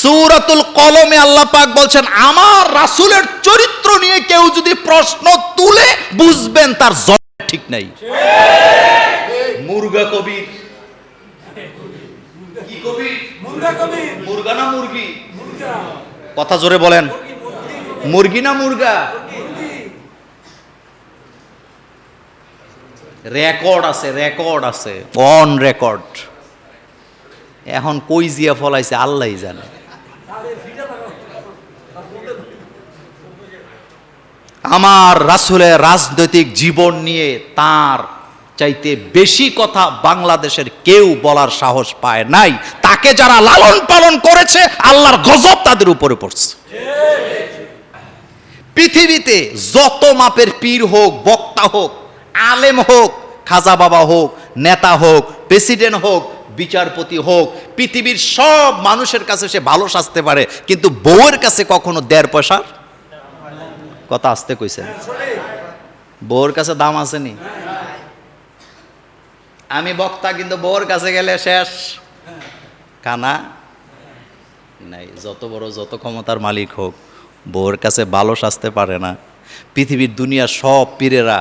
সুরাতুল কলমে আল্লাহ পাক বলছেন আমার রাসূলের চরিত্র নিয়ে কেউ যদি প্রশ্ন তুলে বুঝবেন তার জবাব ঠিক নাই। মুরগা কবির। কি কবির? মুরগা কবি মুরগা না মুরগি? কথা জোরে বলেন। মুরগি না মুরগা? রেকর্ড আছে রেকর্ড আছে। অন রেকর্ড এখন কই জিয়া ফলাইছে আল্লাহ জানে। আমার রাসূলের রাজনৈতিক জীবন নিয়ে তার চাইতে বেশি কথা বাংলাদেশের কেউ বলার সাহস পায় নাই। তাকে যারা লালন পালন করেছে, আল্লাহর গজব তাদের উপরে পড়ছে। পৃথিবীতে যত মাপের পীর হোক, বক্তা হোক, আলেম হোক, খাজা বাবা হোক, নেতা হোক, প্রেসিডেন্ট হোক বিচারপতি হোক, পৃথিবীর সব মানুষের কাছে সে ভালো সাজতে পারে, কিন্তু বউয়ের কাছে কখনো দেড় পয়সার কথা আসতে কইছে বউর কাছে দাম আসেনি। আমি বক্তা, কিন্তু বউর কাছে গেলে শেষ। কানা? নাই, যত বড় যত ক্ষমতার মালিক হোক বউর কাছে ভালো সাজতে পারে না। পৃথিবীর দুনিয়ার সব পীরেরা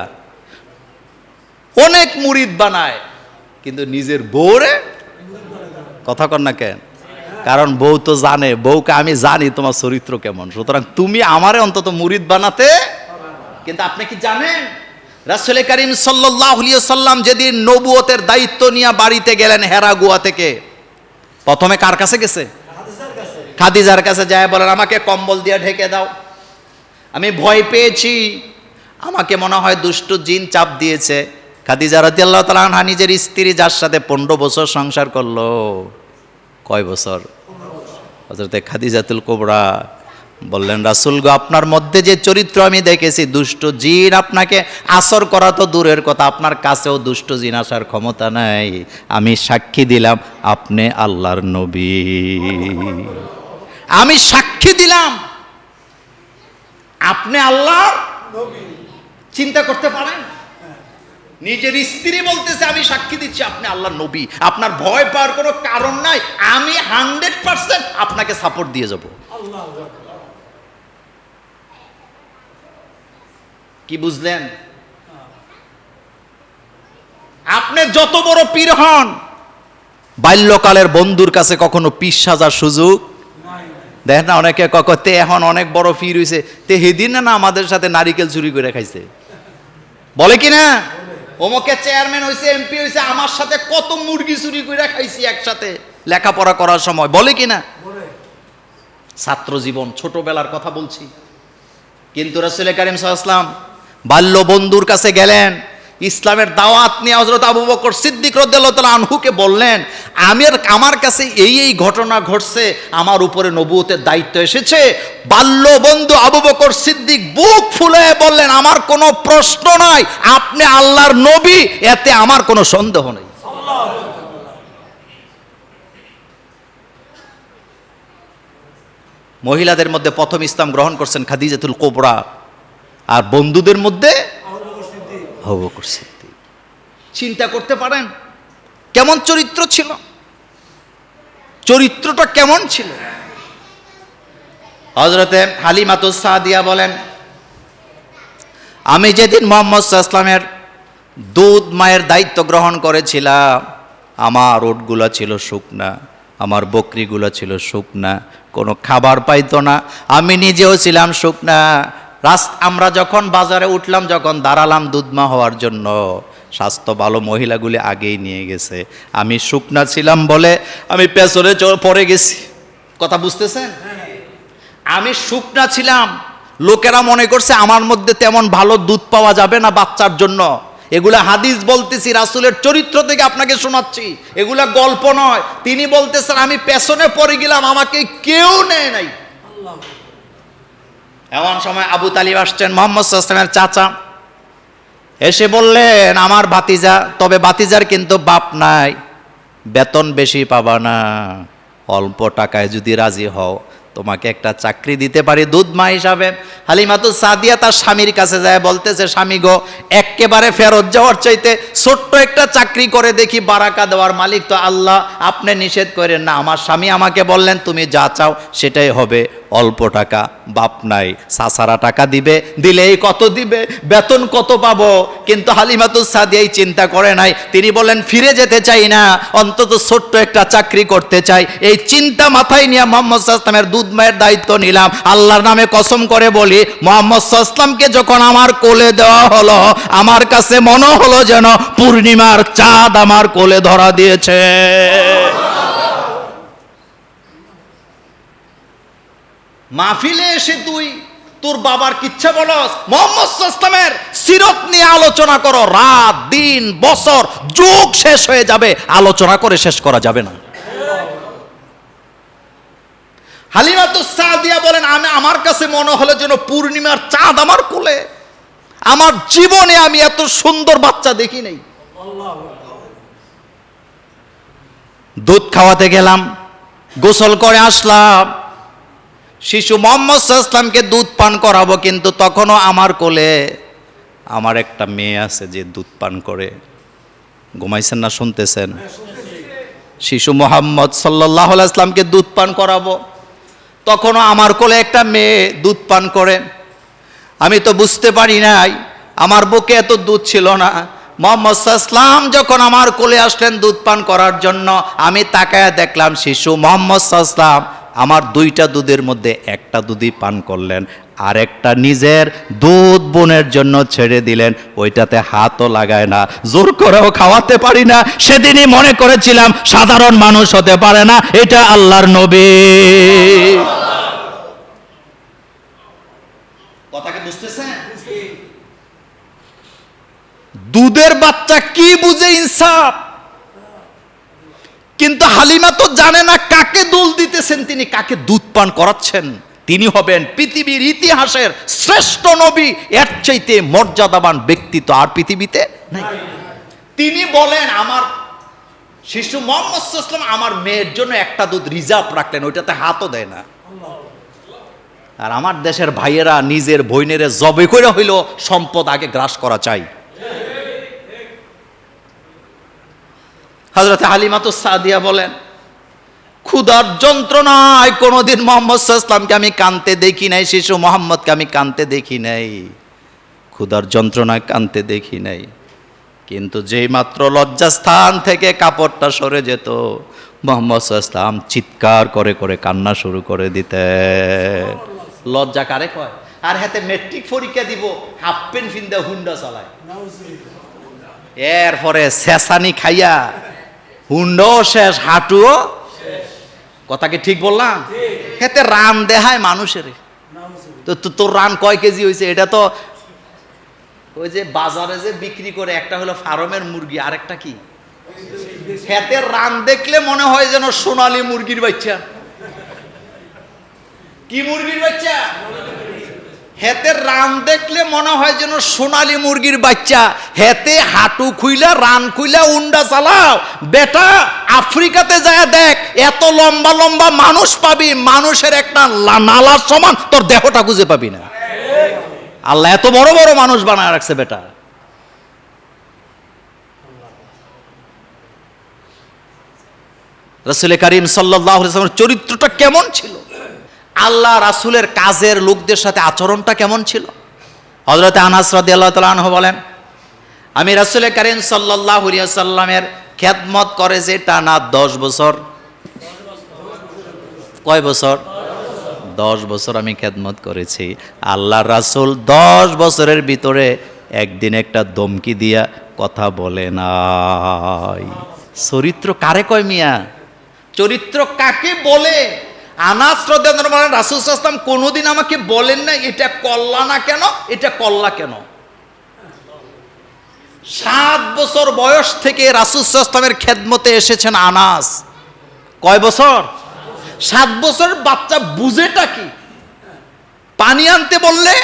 অনেক মুরিদ বানায়, কিন্তু নিজের বউরে কথা কর না কেন? কারণ বউ তো জানে, বউকে আমি জানি তোমার চরিত্র কেমন। সুতরাং তুমি আমারে অন্তত মুরিদ বানাতে কিন্তু আপনি কি জানেন? রাসুল করিম সাল্লাম যেদিন নবুয়তের দায়িত্ব নিয়ে বাড়িতে গেলেন হেরা গুয়া থেকে, প্রথমে কার কাছে গেছে? খাদিজার কাছে যায়, বলেন, আমাকে কম্বল দিয়ে ঢেকে দাও। আমি ভয় পেয়েছি। আমাকে মনে হয় দুষ্ট জিন চাপ দিয়েছে। খাদিজা রাদিয়াল্লাহু তাআলা আনহা নিজের স্ত্রী যার সাথে পনেরো বছর সংসার করল। কয় বছর? হজরতে খাদিজাতুল কোবরা বললেন, রাসুল গো, আপনার মধ্যে যে চরিত্র আমি দেখেছি, দুষ্ট জিন আপনাকে আসর করা তো দূরের কথা, আপনার কাছেও দুষ্ট জিন আসার ক্ষমতা নাই। আমি সাক্ষী দিলাম, আপনি আল্লাহর নবী। আমি সাক্ষী দিলাম, আপনি আল্লাহ চিন্তা করতে পারেন? নিজের স্ত্রী বলতেছে, আমি সাক্ষী দিচ্ছি আপনি আল্লাহ নবী। আপনার ভয় পাওয়ার কোনো কারণ নাই। আমি হান্ড্রেড পার্সেন্ট আপনাকে সাপোর্ট দিয়ে যাব। কি বুঝলেন? আপনি যত বড় পীর হন, বাল্যকালের বন্ধুর কাছে কখনো পিস সাজার সুযোগ? দেখেন না, অনেকে তে এখন অনেক বড় ফির হইছে। তে হেদিন না আমাদের সাথে নারিকেল চুরি করে খাইছে। বলে কি না? অমুকে চেয়ারম্যান হয়েছে এমপি হয়েছে আমার সাথে কত মুরগি চুরি করে খাইছি একসাথে? লেখাপড়া করার সময়। বলে কি না ছাত্র জীবন ছোটবেলার কথা বলছি। কিন্তু রাসুল করিম সাল্লাম বাল্য বন্ধুর কাছে গেলেন। ইসলামের দাওয়াত নিয়ে হজরত আবু বকর সিদ্দিক রদ্দাল্লাহ আনহুকে বললেন, আমের আমার কাছে এই এই ঘটনা ঘটছে, আমার উপরে নবুয়তের দায়িত্ব এসেছে। বাল্য বন্ধু আবু বকর সিদ্দিক বুক ফুলে বললেন, আমার কোনো প্রশ্ন নাই, আপনি আল্লাহর নবী, এতে আমার কোনো সন্দেহ নেই। মহিলাদের মধ্যে প্রথম ইসলাম গ্রহণ করছেন খাদিজাতুল কোবরা, আর বন্ধুদের মধ্যে বকর সিদ্দিক চিন্তা করতে পারেন কেমন চরিত্র ছিল? চরিত্রটা কেমন ছিল? হজরতে হালিমাতুস সাদিয়া বলেন আমি যেদিন মোহাম্মদ ইসলামের দুধ মায়ের দায়িত্ব গ্রহণ করেছিলাম আমার ওটগুলো ছিল শুকনা আমার বকরিগুলো ছিল শুকনা কোনো খাবার পাইতো না আমি নিজেও ছিলাম শুকনা রাস আমরা যখন বাজারে উঠলাম, যখন দাঁড়ালাম দুধমা হওয়ার জন্য, স্বাস্থ্য ভালো মহিলাগুলি আগেই নিয়ে গেছে। আমি শুকনা ছিলাম বলে আমি পেছনে পড়ে গেছি। কথা বুঝতেছেন? আমি শুকনা ছিলাম। লোকেরা মনে করছে আমার মধ্যে তেমন ভালো দুধ পাওয়া যাবে না বাচ্চার জন্য। এগুলা হাদিস বলতেছি, রাসুলের চরিত্র থেকে আপনাকে শোনাচ্ছি। এগুলা গল্প নয়। তিনি বলতেছেন, আমি পেছনে পড়ে গেলাম, আমাকে কেউ নেয় নাই। এমন সময় আবু তালিব আসছেন, মোহাম্মদ সাল্লামের চাচা। এসে বললেন, আমার ভাতিজা, তবে ভাতিজার কিন্তু বাপ নাই, বেতন বেশি পাবা না, অল্প টাকায় যদি রাজি হও তোমাকে একটা চাকরি দিতে পারি দুধ মা হিসাবে। হালিমাতু সাদিয়া তার স্বামীর কাছে যায়, বলতেছে, স্বামী গো একেবারে ফেরত যাওয়ার চাইতে ছোট্ট একটা চাকরি করে দেখি, বারাকা দেওয়ার মালিক তো আল্লাহ, আপনি নিষেধ করেন না। আমার স্বামী আমাকে বললেন, তুমি যা চাও সেটাই হবে, অল্প টাকা, বাপ নাই, সাসারা টাকা দিবে, দিলেই কত দিবে, বেতন কত পাবো? কিন্তু হালিমাতুস সাদিয়াই চিন্তা করে নাই। তিনি বলেন ফিরে যেতে চাই না, অন্তত ছোট্ট একটা চাকরি করতে চাই। এই চিন্তা মাথায় নিয়ে মোহাম্মদ সাল্লামের দুধ মায়ের দায়িত্ব নিলাম। আল্লাহর নামে কসম করে বলি, মোহাম্মদ সাল্লামকে যখন আমার কোলে দেওয়া হলো, আমার কাছে মনে হলো যেন পূর্ণিমার চাঁদ আমার কোলে ধরা দিয়েছে। মাহফিলে এসে তুই, তোর বাবার কিচ্ছা বলস? মোহাম্মদ ইসলামের সিরত নিয়ে আলোচনা করো। রাত, দিন, বছর, যুগ শেষ হয়ে যাবে। আলোচনা করে শেষ করা যাবে না। হালিমাতুস সাদিয়া বলেন, আমি আমার কাছে মনে হলো যেন পূর্ণিমার চাঁদ আমার কোলে। আমার জীবনে আমি এত সুন্দর বাচ্চা দেখি নাই। দুধ খাওয়াতে গেলাম, গোসল করে আসলাম। শিশু মোহাম্মদ ইসলামকে দুধ পান করাবো, কিন্তু তখনও আমার কোলে আমার একটা মেয়ে আছে যে দুধ পান করে। ঘুমাইছেন না শুনতেছেন? শিশু মোহাম্মদ সাল্লাহ ইসলামকে দুধ পান করাবো। তখনও আমার কোলে একটা মেয়ে দুধ পান করে। আমি তো বুঝতে পারি নাই, আমার বুকে এত দুধ ছিল না। মোহাম্মদ ইসলাম যখন আমার কোলে আসলেন দুধ পান করার জন্য, আমি তাকায় দেখলাম শিশু মোহাম্মদ ইসলাম আমার দুইটা দুধের মধ্যে একটা দুধই পান করলেন আর একটা নিজের দুধ বোনের জন্য ছেড়ে দিলেন ওইটাতে হাতও লাগায় না জোর করেও খাওয়াতে পারি না সেদিনই মনে করেছিলাম সাধারণ মানুষ হতে পারে না এটা আল্লাহর নবী। কথাকে বুঝতেছেন? দুধের বাচ্চা কি বুঝে ইনসাফ? কিন্তু হালিমা তো জানে না কাকে দোল দিতেছেন, তিনি কাকে দুধ পান করাচ্ছেন। তিনি হবেন পৃথিবীর ইতিহাসের শ্রেষ্ঠ নবী, এর চাইতে মর্যাদাবান ব্যক্তি তো আর পৃথিবীতে নাই। তিনি বলেন, আমার শিশু মোহাম্মদ আমার মেয়ের জন্য একটা দুধ রিজার্ভ রাখলেন, ওইটাতে হাতও দেয় না। আর আমার দেশের ভাইয়েরা নিজের বইনেরে জবে করে হইল সম্পদ আগে গ্রাস করা চাই। হজরত হালিমাতুস সাদিয়া বলেন ক্ষুদার যন্ত্রণায় কোনোদিন মোহাম্মদ ইসলামকে আমি কানতে দেখি নাই শিশু মোহাম্মদকে আমি কানতে দেখি নাই। ক্ষুদার যন্ত্রণায় কানতে দেখি নাই। কিন্তু যেই মাত্র লজ্জাস্থান থেকে কাপড়টা সরে যেত মোহাম্মদ ইসলাম চিৎকার করে করে কান্না শুরু করে দিতে লজ্জা কারে কয়? আর হাতে মেট্রিক পরীক্ষা দিব হাফ পেন ফিন্দা হুন্ডা চালায়। এরপরে শেষানি খাইয়া হুন্ডও শেষ হাঁটুও? কথা কি ঠিক বললাম? হেতে রান দেহায় মানুষের। তো তোর রান কয় কেজি হয়েছে এটা তো ওই যে বাজারে যে বিক্রি করে একটা হলো ফার্মের মুরগি আরেকটা কি? হেতে রান দেখলে মনে হয় যেন সোনালী মুরগির বাচ্চা। কি মুরগির বাচ্চা? হেতে রান দেখলে মনে হয় যেন সোনালী মুরগির বাচ্চা। হেতে হাঁটু খুইলা, রান খুইলা, উন্ডা চালাও। বেটা, আফ্রিকাতে যায় দেখ, এত লম্বা লম্বা মানুষ পাবি, মানুষের একটা নালার সমান তোর দেহটা খুঁজে পাবি না। আল্লাহ এত বড় বড় মানুষ বানায় রাখছে বেটা। রসুল করিম সাল্লাহ চরিত্রটা কেমন ছিল? আল্লাহ রাসুলের কাজের লোকদের সাথে আচরণটা কেমন ছিল? হজরত আনাস রাদি আল্লাহ তালহ বলেন, আমি রাসুল করিম সাল্লাহ সাল্লামের খেদমত করে যে টানা দশ বছর। কয় বছর? দশ বছর আমি খেদমত করেছি। আল্লাহ রাসুল দশ বছরের ভিতরে একদিন একটা দমকি দিয়া কথা বলে নাই। চরিত্র কারে কয় মিয়া? চরিত্র কাকে বলে? আনাস রাসুল আসলাম কোনোদিন আমাকে বলেন না এটা কল্লা না কেন? এটা কল্লা কেন? সাত বছর বয়স থেকে রাসুল আসলামের খেদমতে এসেছেন আনাস। কয় বছর? সাত বছর, বাচ্চা বুঝেটা কি? পানি আনতে বললে,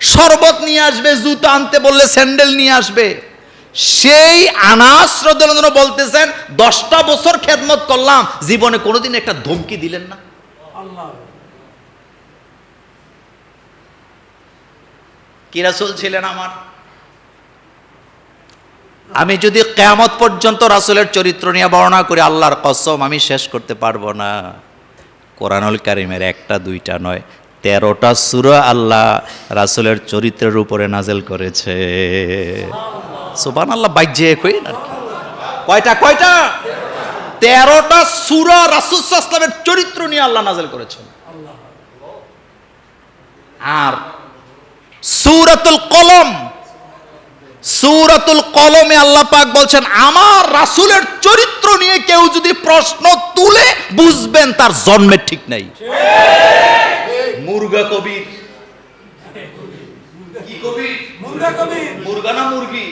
শরবত নিয়ে আসবে, জুতো আনতে বললে, স্যান্ডেল নিয়ে আসবে। সেই আনাস বলতেছেন, দশটা বছর খেদমত করলাম, জীবনে কোনোদিন একটা ধমকি দিলেন না। আল্লাহ কি রাসূল ছিলেন আমার? আমি যদি কেয়ামত পর্যন্ত রাসুলের চরিত্র নিয়ে বর্ণনা করি, আল্লাহর কসম, আমি শেষ করতে পারব না। কোরআনুল কারিমের একটা, দুইটা নয়, তেরোটা সুরা আল্লাহ রাসুলের চরিত্রের উপরে নাজেল করেছে। সুবান আল্লাহ বাইজে কই না? কয়টা কয়টা? তেরোটা সুরা রাসূল চরিত্র নিয়ে আল্লাহ নাজেল করেছেন। আর সুরাতুল কলম সুরাতুল কলমে আল্লাহ পাক বলছেন আমার রাসুলের চরিত্র নিয়ে কেউ যদি প্রশ্ন তুলে বুঝবেন তার জন্মের ঠিক নাই। মুরগা কবির। কি কবির? মুরগা কবি মুরগা না মুরগা?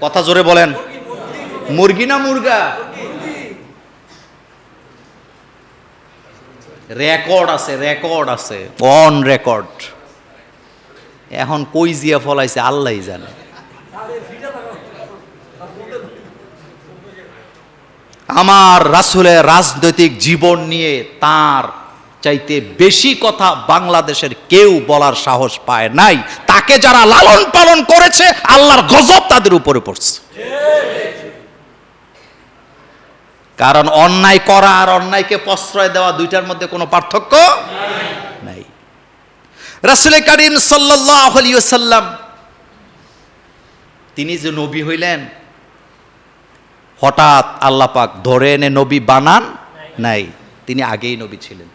কথা জোরে বলেন। মুরগি না মুরগা? রেকর্ড আছে রেকর্ড আছে। অন রেকর্ড এখন কই জিয়া ফলাইছে, আল্লাহই জানে। আমার রাসূলের রাজনৈতিক জীবন নিয়ে তার চাইতে বেশি কথা বাংলাদেশের কেউ বলার সাহস পায় নাই। তাকে যারা লালন পালন করেছে, আল্লাহর গজব তাদের উপরে পড়ছে। কারণ অন্যায় করা আর অন্যায়কে প্রশ্রয় দেওয়া দুইটার মধ্যে কোনো পার্থক্য নাই। রাসুল করিম সাল্লাম তিনি যে নবী হইলেন, হঠাৎ আল্লাহ পাক ধরে এনে নবী বানান নাই। তিনি আগেই নবী ছিলেন।